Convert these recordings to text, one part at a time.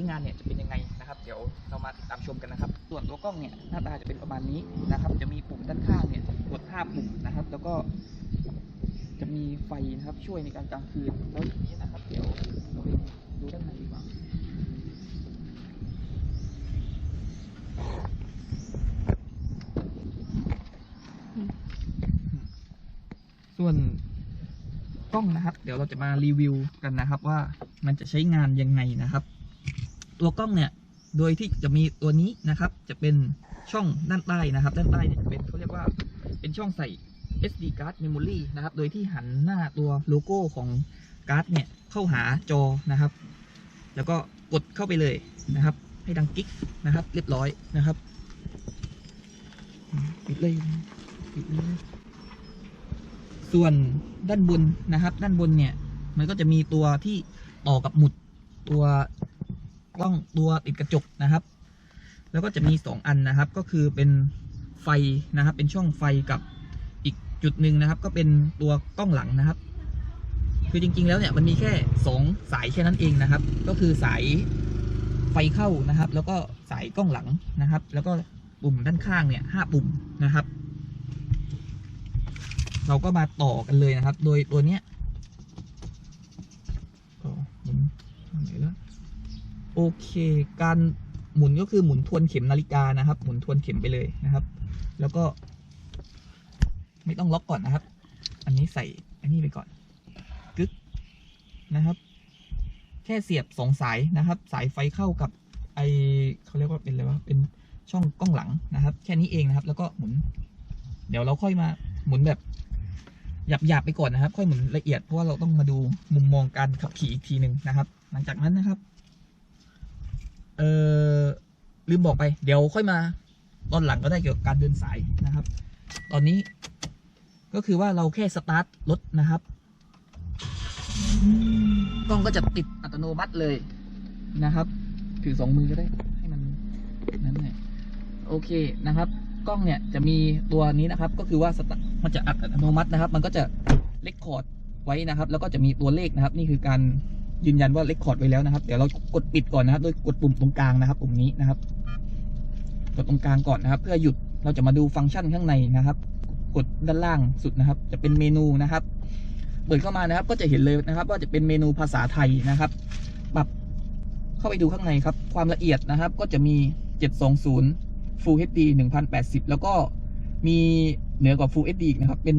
ช้งานเนี่ยจะเป็นยังไงนะครับ เดี๋ยวเรามาติดตามชมกันนะครับ ส่วนตัวกล้องเนี่ยหน้าตาจะเป็นประมาณนี้นะครับ จะมีปุ่มด้านข้างเนี่ยกด5ปุ่มนะครับ แล้วก็จะมีไฟนะครับช่วยในการกลางคืนแล้วทีนี้นะครับ เดี๋ยวเราไปดูด้านในดีกว่าส่วนกล้องนะครับ เดี๋ยวเราจะมารีวิวกันนะครับ ว่ามันจะใช้งานยังไงนะครับ ตัวกล้องเนี่ยโดยที่จะมีตัวนี้นะครับ จะเป็นช่องด้านใต้นะครับ ด้านใต้เนี่ยจะเป็นเขาเรียกว่าเป็นช่องใส่ SD card memory นะครับ โดยที่หันหน้าตัวโลโก้ของการ์ดเนี่ยเข้าหาจอนะครับ แล้วก็กดเข้าไปเลยนะครับ ให้ดังกิ๊กนะครับ เรียบร้อยนะครับปิดเลยปิดเลยส่วนด้านบนนะครับ ด้านบนเนี่ย มันก็จะมีตัวที่ต่อกับหมุดตัว กล้องตัวติดกระจกนะครับ แล้วก็จะมีสองอันนะครับ ก็คือเป็นไฟนะครับ เป็นช่องไฟกับอีกจุดหนึ่งนะครับ ก็เป็นตัวกล้องหลังนะครับ คือจริง ๆ แล้วเนี่ยมันมีแค่สองสายแค่นั้นเองนะครับ ก็คือสายไฟเข้านะครับ แล้วก็สายกล้องหลังนะครับ แล้วก็ปุ่มด้านข้างเนี่ยห้าปุ่มนะครับ เราก็มาต่อกันเลยนะครับ โดยตัวเนี้ยอ๋อหมุนทางไหนแล้ว โอเค การหมุนก็คือหมุนทวนเข็มนาฬิกานะครับ หมุนทวนเข็มไปเลยนะครับ แล้วก็ ไม่ต้องล็อกก่อนนะครับ อันนี้ใส่อันนี้ไปก่อนกึกนะครับ แค่เสียบสองสายนะครับ สายไฟเข้ากับไอเขาเรียกว่าเป็นอะไรวะเป็นช่องกล้องหลังนะครับ แค่นี้เองนะครับ แล้วก็หมุน เดี๋ยวเราค่อยมาหมุนแบบหยาบๆไปก่อนนะครับ ค่อยหมุนละเอียดเพราะว่าเราต้องมาดูมุมมองการขับขี่อีกทีหนึ่งนะครับ หลังจากนั้นนะครับ เออลืมบอกไป เดี๋ยวค่อยมา ตอนหลังก็ได้เกี่ยวกับการเดินสายนะครับ ตอนนี้ก็คือว่าเราแค่สตาร์ทรถนะครับ กล้องก็จะติดอัตโนมัติเลยนะครับ ถือสองมือก็ได้ ให้มันนั้นหน่อยโอเคนะครับ กล้องเนี่ยจะมีตัวนี้นะครับ ก็คือว่าสตาร์ทมันจะอัตโนมัตินะครับ มันก็จะเลคคอร์ดไว้นะครับ แล้วก็จะมีตัวเลขนะครับ นี่คือการ ยืนยันว่าเลคคอร์ดไว้แล้วนะครับ เดี๋ยวเรากดปิดก่อนนะครับโดยกดปุ่มตรงกลางนะครับปุ่มนี้นะครับ กดตรงกลางก่อนนะครับ เพื่อหยุดเราจะมาดูฟังก์ชันข้างในนะครับ กดด้านล่างสุดนะครับ จะเป็นเมนูนะครับ เปิดเข้ามานะครับ ก็จะเห็นเลยนะครับ ว่าจะเป็นเมนูภาษาไทยนะครับปรับเข้าไปดูข้างในครับ ความละเอียดนะครับ ก็จะมี 720 Full HD 1080 แล้วก็มีเหนือกว่า Full HD อีกนะครับ เป็น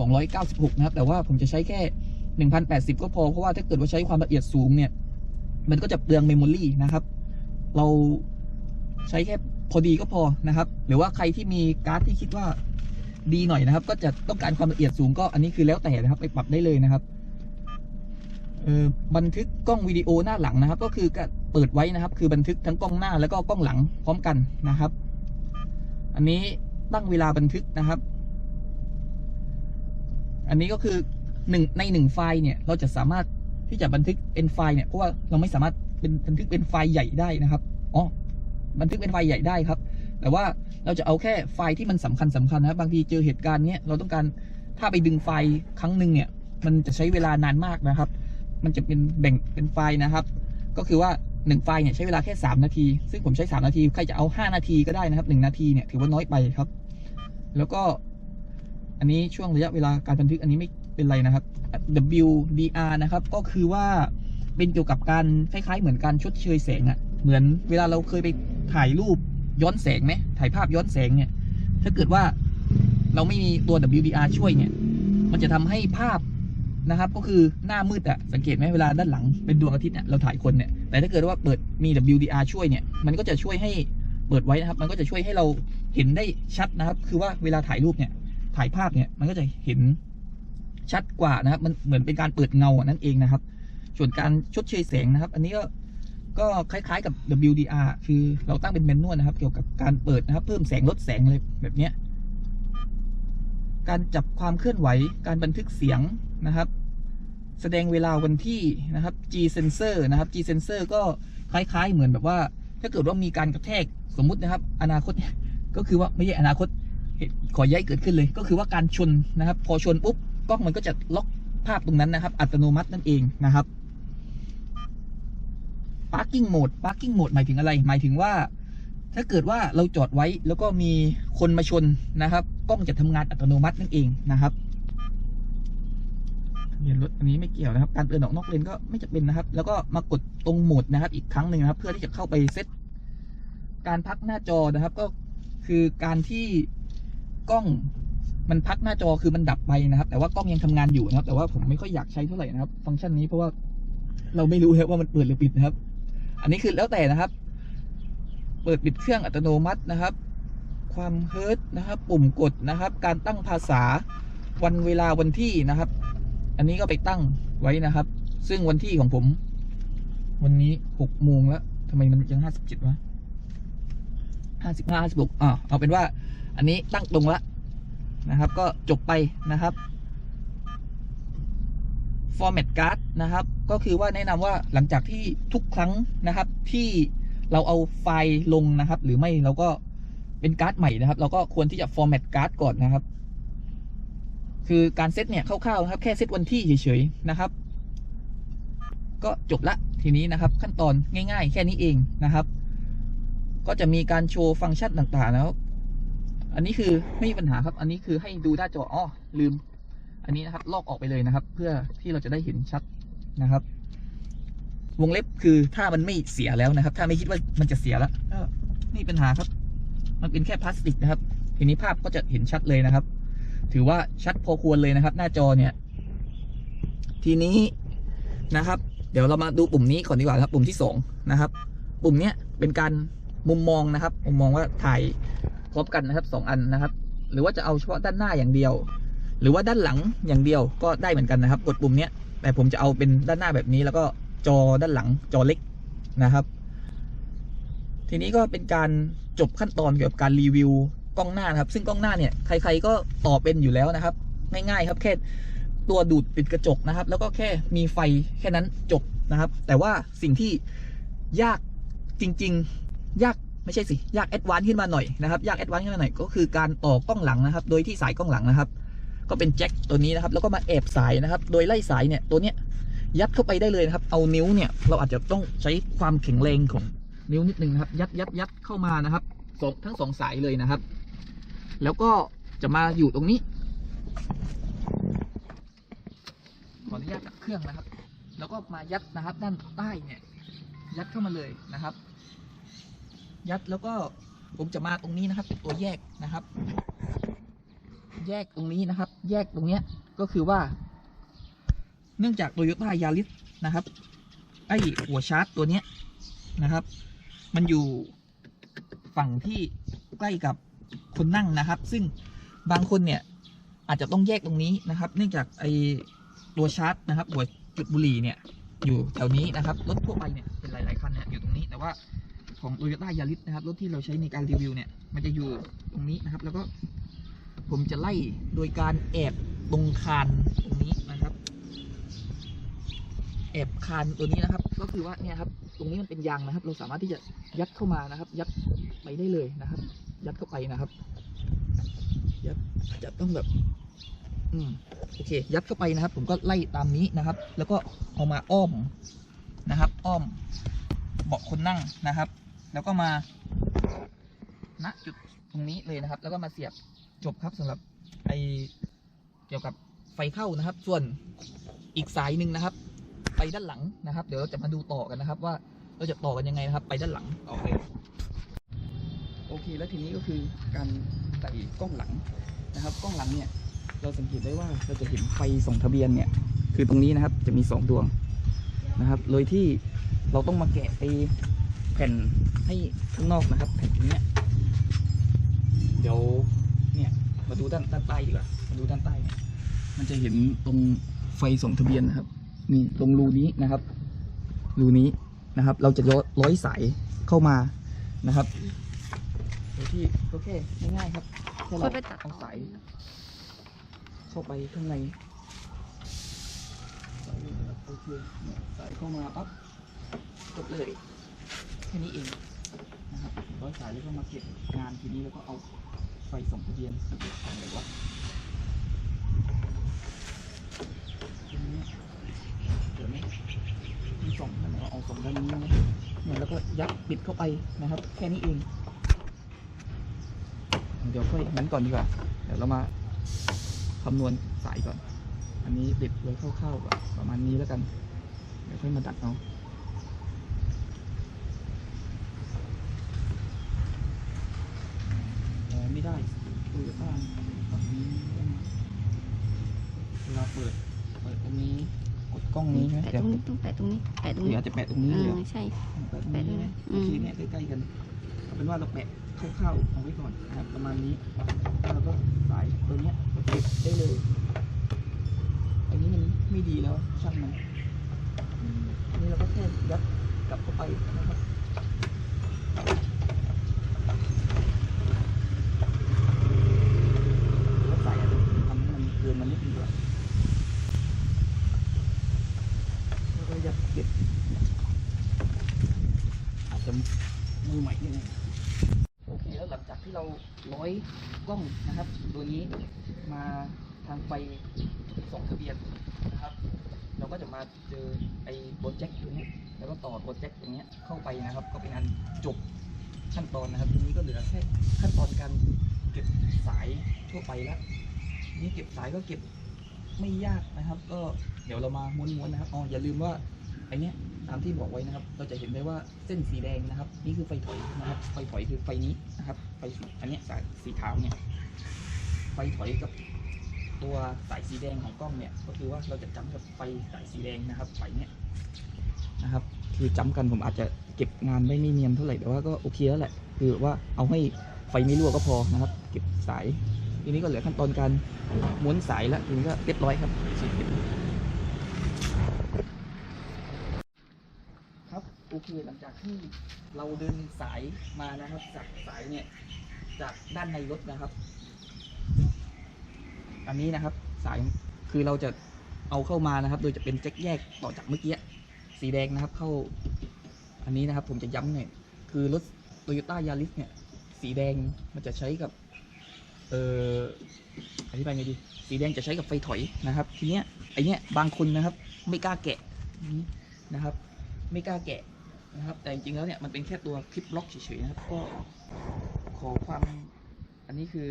1296 นะครับ แต่ว่าผมจะใช้แค่ 1080 ก็พอ เพราะว่าถ้าเกิดว่าใช้ความละเอียดสูงเนี่ย มันก็จะเปลืองเมมโมรีนะครับ เราใช้แค่พอดีก็พอนะครับ หรือว่าใครที่มีการ์ดที่คิดว่าดีหน่อยนะครับ ก็จะต้องการความละเอียดสูงก็อันนี้คือแล้วแต่นะครับ ไปปรับได้เลยนะครับเออบันทึกกล้องวิดีโอหน้าหลังนะครับ ก็คือเปิดไว้นะครับ คือบันทึกทั้งกล้องหน้าแล้วก็กล้องหลังพร้อมกันนะครับ อันนี้ตั้งเวลาบันทึกนะครับ อันนี้ก็คือ หนึ่งในหนึ่งไฟล์เนี่ยเราจะสามารถที่จะบันทึกเป็นไฟล์เนี่ยเพราะว่าเราไม่สามารถเป็นบันทึกเป็นไฟล์ใหญ่ได้นะครับอ๋อบันทึกเป็นไฟล์ใหญ่ได้ครับ แต่ว่าเราจะเอาแค่ไฟล์ที่มันสำคัญสำคัญนะครับบางทีเจอเหตุการณ์เนี้ยเราต้องการถ้าไปดึงไฟล์ครั้งหนึ่งเนี่ยมันจะใช้เวลานานมากนะครับ มันจะเป็นแบ่งเป็นไฟล์นะครับ ก็คือว่าหนึ่งไฟล์เนี่ยใช้เวลาแค่ 3 นาที ซึ่งผมใช้ 3 นาที ใครจะเอา 5 นาทีก็ได้นะครับ 1 นาทีเนี่ยถือว่าน้อยไปครับ แล้วก็อันนี้ช่วงระยะเวลาการบันทึกอันนี้ไม่ เป็นไรนะครับ WDR นะครับ ก็คือว่าเป็นเกี่ยวกับการคล้ายๆ เหมือนการชดเชยแสงอะ่ะ เหมือนเวลาเราเคยไปถ่ายรูปย้อนแสงไหมถ่ายภาพย้อนแสงเนี่ย ถ้าเกิดว่าเราไม่มีตัว WDR ช่วยเนี่ย มันจะทำให้ภาพนะครับ ก็คือหน้ามืดอะสังเกตไหมเวลาด้านหลังเป็นดวงอาทิตย์เนี่ยเราถ่ายคนเนี่ย แต่ถ้าเกิดว่าเปิดมี WDR ช่วยเนี่ย มันก็จะช่วยให้เปิดไว้นะครับ มันก็จะช่วยให้เราเห็นได้ชัดนะครับ คือว่าเวลาถ่ายรูปเนี่ย ถ่ายภาพเนี่ย มันก็จะเห็น ชัดกว่านะครับ มันเหมือนเป็นการเปิดเงานั่นเองนะครับ ส่วนการชดเชยแสงนะครับ อันนี้ก็ก็คล้ายๆกับ WDR คือเราตั้งเป็นแมนนวลนะครับ เกี่ยวกับการเปิดนะครับ เพิ่มแสงลดแสงอะไรแบบเนี้ยการจับความเคลื่อนไหว การบันทึกเสียงนะครับ แสดงเวลาวันที่นะครับ G sensor นะครับ G sensor ก็คล้ายๆ เหมือนแบบว่า ถ้าเกิดว่ามีการกระแทกสมมุตินะครับ อนาคตก็คือว่าไม่ใช่อนาคตขอย้ายเกิดขึ้นเลย ก็คือว่าการชนนะครับ พอชนปุ๊บ กล้องมันก็จะล็อกภาพตรงนั้นนะครับ อัตโนมัตินั่นเองนะครับ parking mode parking mode หมายถึงอะไร หมายถึงว่า ถ้าเกิดว่าเราจอดไว้แล้วก็มีคนมาชนนะครับ กล้องจะทำงานอัตโนมัตินั่นเองนะครับเบียนรถอันนี้ไม่เกี่ยวนะครับ การเตือนออกนอกเลนก็ไม่จะเป็นนะครับ แล้วก็มากดตรงโหมดนะครับ อีกครั้งหนึ่งนะครับ เพื่อที่จะเข้าไปเซตการพักหน้าจอนะครับ ก็คือการที่กล้อง มันพักหน้าจอคือมันดับไปนะครับ แต่ว่ากล้องยังทำงานอยู่นะครับ แต่ว่าผมไม่ค่อยอยากใช้เท่าไหร่นะครับ ฟังก์ชันนี้เพราะว่าเราไม่รู้ครับว่ามันเปิดหรือปิดนะครับ อันนี้คือแล้วแต่นะครับ เปิดปิดเครื่องอัตโนมัตินะครับ ความเฮิร์ตนะครับ ปุ่มกดนะครับ การตั้งภาษาวันเวลาวันที่นะครับ อันนี้ก็ไปตั้งไว้นะครับ ซึ่งวันที่ของผม วันนี้หกโมงแล้วทำไมมันยังห้าสิบเจ็ดวะห้าสิบห้าห้าสิบหกอ่าเอาเป็นว่า อันนี้ตั้งตรงละ นะครับ ก็จบไปนะครับ format card นะครับ ก็คือว่าแนะนำว่าหลังจากที่ทุกครั้งนะครับที่เราเอาไฟล์ลงนะครับ หรือไม่เราก็เป็นการ์ดใหม่นะครับ เราก็ควรที่จะ format card ก่อนนะครับ คือการเซตเนี่ยคร่าวๆนะครับ แค่เซตวันที่เฉยๆนะครับ ก็จบละทีนี้นะครับ ขั้นตอนง่ายๆ แค่นี้เองนะครับ ก็จะมีการโชว์ฟังก์ชันต่างๆแล้ว อันนี้คือไม่มีปัญหาครับ อันนี้คือให้ดูหน้าจออ้อลืม อันนี้นะครับ ลอกออกไปเลยนะครับ เพื่อที่เราจะได้เห็นชัดนะครับ วงเล็บคือถ้ามันไม่เสียแล้วนะครับ ถ้าไม่คิดว่ามันจะเสียแล้วก็ไม่มีปัญหาครับ มันเป็นแค่พลาสติกนะครับ ทีนี้ภาพก็จะเห็นชัดเลยนะครับ ถือว่าชัดพอควรเลยนะครับ หน้าจอเนี่ย ทีนี้นะครับ เดี๋ยวเรามาดูปุ่มนี้ก่อนดีกว่าครับ ปุ่มที่สองนะครับ ปุ่มเนี้ยเป็นการมุมมองนะครับ มุมมองว่าถ่าย พร้อมกันนะครับสองอันนะครับ หรือว่าจะเอาเฉพาะด้านหน้าอย่างเดียว หรือว่าด้านหลังอย่างเดียวก็ได้เหมือนกันนะครับ กดปุ่มเนี้ยแต่ผมจะเอาเป็นด้านหน้าแบบนี้ แล้วก็จอด้านหลังจอเล็กนะครับ ทีนี้ก็เป็นการจบขั้นตอนเกี่ยวกับการรีวิวกล้องหน้านะครับ ซึ่งกล้องหน้าเนี่ยใคร ๆก็ต่อเป็นอยู่แล้วนะครับ ง่ายๆครับแค่ตัวดูดปิดกระจกนะครับ แล้วก็แค่มีไฟแค่นั้นจบนะครับ แต่ว่าสิ่งที่ยากจริง ๆ ยาก ไม่ใช่สิยากแอดวานซ์ขึ้นมาหน่อยนะครับยากแอดวานซ์ขึ้นมาหน่อยก็คือการต่อกล้องหลังนะครับ โดยที่สายกล้องหลังนะครับ ก็เป็นแจ็คตัวนี้นะครับ แล้วก็มาแอบสายนะครับ โดยไล่สายเนี่ยตัวเนี้ยยัดเข้าไปได้เลยนะครับ เอานิ้วเนี่ยเราอาจจะต้องใช้ความแข็งแรงของนิ้วนิดนึงนะครับ ยัดยัดยัดเข้ามานะครับสองทั้งสองสายเลยนะครับ แล้วก็จะมาอยู่ตรงนี้ ขออนุญาตดับเครื่องนะครับ แล้วก็มายัดนะครับ ด้านใต้เนี่ย ยัดเข้ามาเลยนะครับ ยัดแล้วก็ผมจะมาตรงนี้นะครับเป็นตัวแยกนะครับ แยกตรงนี้นะครับ แยกตรงเนี้ยก็คือว่า เนื่องจากโตโยต้ายาริสนะครับ ไอหัวชาร์จตัวเนี้ยนะครับ มันอยู่ฝั่งที่ใกล้กับคนนั่งนะครับ ซึ่งบางคนเนี่ยอาจจะต้องแยกตรงนี้นะครับ เนื่องจากไอตัวชาร์จนะครับหัวจุดบุหรี่เนี่ยอยู่แถวนี้นะครับรถทั่วไปเนี่ยเป็นหลาย ๆ คันเนี่ยอยู่ตรงนี้แต่ว่า ของโตโยต้ายาริสนะครับ รถที่เราใช้ในการรีวิวเนี่ย มันจะอยู่ตรงนี้นะครับ แล้วก็ผมจะไล่โดยการแอบตรงคานตรงนี้นะครับ แอบคานตัวนี้นะครับ ก็คือว่าเนี่ยครับ ตรงนี้มันเป็นยางนะครับ เราสามารถที่จะยัดเข้ามานะครับ ยัดไปได้เลยนะครับ ยัดเข้าไปนะครับ ยัดอาจจะต้องแบบ อืมโอเค ยัดเข้าไปนะครับ ผมก็ไล่ตามนี้นะครับ แล้วก็เอามาอ้อมนะครับ อ้อมเบาะคนนั่งนะครับ แล้วก็มาณจุดตรงนี้เลยนะครับ แล้วก็มาเสียบจบครับสำหรับไอเกี่ยวกับไฟเข้านะครับ ส่วนอีกสายหนึ่งนะครับ ไปด้านหลังนะครับ เดี๋ยวเราจะมาดูต่อกันนะครับ ว่าเราจะต่อกันยังไงนะครับ ไปด้านหลังต่อเลยโอเค แล้วทีนี้ก็คือการใส่กล้องหลังนะครับ กล้องหลังเนี่ย เราสังเกตได้ว่าเราจะเห็นไฟส่งทะเบียนเนี่ย คือตรงนี้นะครับ จะมีสองดวงนะครับ โดยที่เราต้องมาแกะไอ แผ่นให้ข้างนอกนะครับ แผ่นตรงเนี้ยเดี๋ยวเนี่ยมาดูด้านด้านใต้ดีกว่ามาดูด้านใต้เนี่ยมันจะเห็นตรงไฟส่งทะเบียนนะครับ นี่ตรงรูนี้นะครับ รูนี้นะครับ เราจะร้อยสายเข้ามานะครับโดยที่ก็แค่ง่ายๆครับแค่เราค่อยไปตัดเอาสายเข้าไปข้างในสายนะครับโอเคเนี่ยสายเข้ามาปั๊บกดเลย แค่นี้เองนะครับร้อยสายแล้วก็มาเก็บงานทีนี้แล้วก็เอาไฟส่งทะเบียนอะไรวะเดี๋ยวนี้มีสองท่านเราเอาสองด้านนี้นะเนี่ยแล้วก็ยัดปิดเข้าไปนะครับ แค่นี้เอง เดี๋ยวค่อยงั้นก่อนดีกว่า เดี๋ยวเรามาคำนวณสายก่อน อันนี้ติดไว้คร่าวๆก่อนประมาณนี้แล้วกัน เดี๋ยวค่อยมาดัดเอาอ๋อ ไม่ได้เปิดบ้างฝั่งนี้ได้ไหมเวลาเปิด เปิดตรงนี้ กดกล้องนี้ใช่ไหมแปะเดี๋ตยวรงนี้ต้องแปะตรงนี้ แปะตรงเดี๋นี้ยวอาจจะแปะตรงนี้เอเลยอใช่ แปะตรงนี้ไหมอืโอมเคเนี่ยใกล้ๆกันเอาเป็นว่าเราแปะคร่าวๆเอาไว้ก่อนนะครับประมาณนี้แล้วก็สายตัวเนี้ยก็เก็บได้เลย อันนี้มันไม่ดีแล้วช่างมันอันนี้เราก็แค่ยัดกลับเข้าไปนะครับแล้วสายอาจจะทำให้มั นมันนิดนึงแล้วก็ยัดเก็บอาจจะมือใหม่นิดนึงโอเคแล้วหลังจากที่เราร้อยกล้องนะครับตัวนี้มาทางไฟสองทะเบียนนะครับ เราก็จะมาเจอไอ้โปรเจกต์ตัวนี้แล้วก็ต่อโปรเจกต์ตรงนี้เข้าไปนะครับ ก็เป็นอันจบขั้นตอนนะครับทีนี้ก็เหลือแค่ขั้นตอนการเก็บสายทั่วไปแล้ว นี่เก็บสายก็เก็บไม่ยากนะครับ ก็เดี๋ยวเรามาม้วนๆนะครับอ๋ออย่าลืมว่าไอเนี้ยตามที่บอกไว้นะครับ เราจะเห็นได้ว่าเส้นสีแดงนะครับ นี่คือไฟถอยนะครับ ไฟถอยคือไฟนี้นะครับไฟสีอันนี้สายสีขาวเนี่ยไฟถอยกับตัวสายสีแดงของกล้องเนี่ย ก็คือว่าเราจะจำกับไฟสายสีแดงนะครับไฟเนี้ยนะครับ คือจำกันผมอาจจะเก็บงานไม่ไม่เนียนเท่าไหร่แต่ว่าก็โอเคแล้วแหละ คือว่าเอาให้ไฟไม่รั่วก็พอนะครับ เก็บสาย ทีนี้ก็เหลือขั้นตอนการม้วนสายแล้วทีนี้ก็เรียบร้อยครับ ครับโอเคหลังจากที่เราเดินสายมานะครับ จากสายเนี่ยจากด้านในรถนะครับ อันนี้นะครับสายคือเราจะเอาเข้ามานะครับ โดยจะเป็นแจ็คแยกต่อจากเมื่อกี้สีแดงนะครับเข้า อันนี้นะครับผมจะย้ำหน่อยคือรถ Toyota Yaris เนี่ย สีแดงมันจะใช้กับ เอออธิบายไงดี สีแดงจะใช้กับไฟถอยนะครับ ทีเนี้ยไอเนี้ยบางคนนะครับ ไม่กล้าแกะนะครับ ไม่กล้าแกะนะครับ แต่จริงๆแล้วเนี่ยมันเป็นแค่ตัวคลิปล็อกเฉยๆนะครับ ก็ขอความอันนี้คือ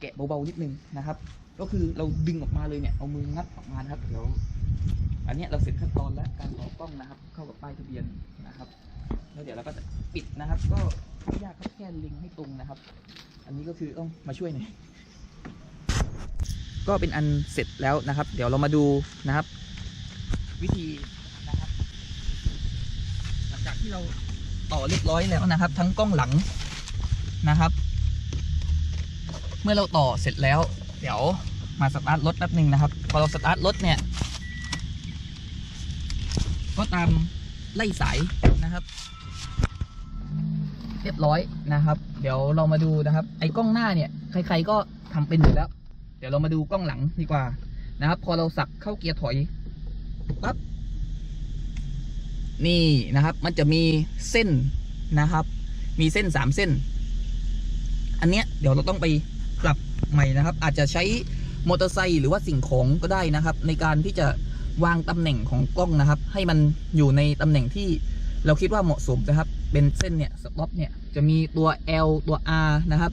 แกะเบาๆนิดนึงนะครับ ก็คือเราดึงออกมาเลยเนี่ยเอามืองัดออกมานะครับเดี๋ยวอันเนี้ยเราเสร็จขั้นตอนแล้วการต่อกล้องนะครับ เข้ากับป้ายทะเบียนนะครับ แล้วเดี๋ยวเราก็จะปิดนะครับ ก็ไม่ยากครับแค่ลิงให้ตรงนะครับ อันนี้ก็คือต้องมาช่วยหน่อยก็เป็นอันเสร็จแล้วนะครับ เดี๋ยวเรามาดูนะครับ วิธีนะครับหลังจากที่เราต่อเรียบร้อยแล้วนะครับ ทั้งกล้องหลังนะครับ เมื่อเราต่อเสร็จแล้ว เดี๋ยวมาสตาร์ทรถแป๊บหนึ่งนะครับพอเราสตาร์ทรถเนี่ยก็ตามไล่สายนะครับเรียบร้อยนะครับ เดี๋ยวเรามาดูนะครับ ไอ้กล้องหน้าเนี่ยใครๆก็ทำเป็นอยู่แล้ว เดี๋ยวเรามาดูกล้องหลังดีกว่านะครับ พอเราสักเข้าเกียร์ถอยปั๊บนี่นะครับ มันจะมีเส้นนะครับ มีเส้นสามเส้น อันเนี้ยเดี๋ยวเราต้องไปปรับใหม่นะครับ อาจจะใช้มอเตอร์ไซค์หรือว่าสิ่งของก็ได้นะครับ ในการที่จะวางตำแหน่งของกล้องนะครับ ให้มันอยู่ในตำแหน่งที่เราคิดว่าเหมาะสมนะครับ เป็นเส้นเนี่ยสต็อปเนี่ย จะมีตัว L ตัว R นะครับ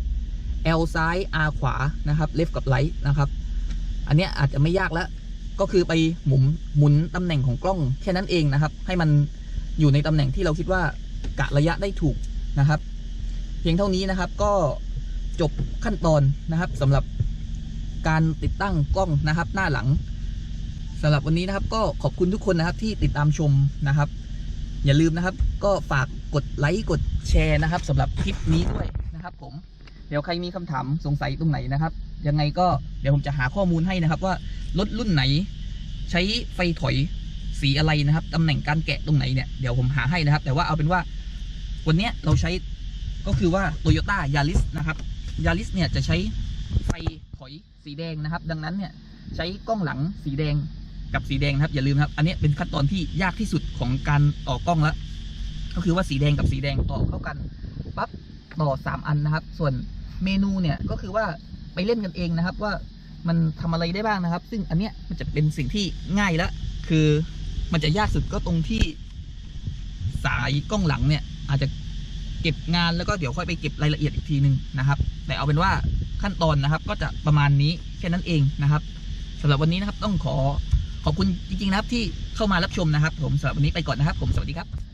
L ซ้าย R ขวานะครับ left กับ right นะครับ อันเนี้ยอาจจะไม่ยากแล้ว ก็คือไปหมุนหมุนตำแหน่งของกล้องแค่นั้นเองนะครับ ให้มันอยู่ในตำแหน่งที่เราคิดว่ากะระยะได้ถูกนะครับ เพียงเท่านี้นะครับก็จบขั้นตอนนะครับสำหรับการติดตั้งกล้องนะครับ หน้าหลังสำหรับวันนี้นะครับ ก็ขอบคุณทุกคนนะครับที่ติดตามชมนะครับ อย่าลืมนะครับ ก็ฝาก กดไลค์กดแชร์นะครับสำหรับคลิปนี้ด้วยนะครับ ผมเดี๋ยวใครมีคำถามสงสัยตรงไหนนะครับ ยังไงก็เดี๋ยวผมจะหาข้อมูลให้นะครับ ว่ารถรุ่นไหน ใช้ไฟถอยสีอะไรนะครับตำแหน่งการแกะตรงไหนเนี่ยเดี๋ยวผมหาให้นะครับ แต่ว่าเอาเป็นว่าวันนี้เราใช้ก็คือว่า Toyota Yaris นะครับ Yaris เนี่ยจะใช้ไฟถอยสีแดงนะครับ ดังนั้นเนี่ยใช้กล้องหลังสีแดงกับสีแดงนะครับ อย่าลืมครับ อันนี้เป็นขั้นตอนที่ยากที่สุดของการต่อกล้องแล้ว ก็คือว่าสีแดงกับสีแดงต่อเข้ากันปั๊บต่อสามอันนะครับ ส่วนเมนูเนี่ยก็คือว่าไปเล่นกันเองนะครับ ว่ามันทำอะไรได้บ้างนะครับ ซึ่งอันเนี้ยมันจะเป็นสิ่งที่ง่ายแล้วคือมันจะยากสุดก็ตรงที่สายกล้องหลังเนี่ย อาจจะเก็บงานแล้วก็เดี๋ยวค่อยไปเก็บรายละเอียดอีกทีหนึ่งนะครับ แต่เอาเป็นว่าขั้นตอนนะครับ ก็จะประมาณนี้แค่นั้นเองนะครับสำหรับวันนี้นะครับต้องขอขอบคุณจริงๆนะครับที่เข้ามารับชมนะครับ ผมสำหรับวันนี้ไปก่อนนะครับ ผมสวัสดีครับ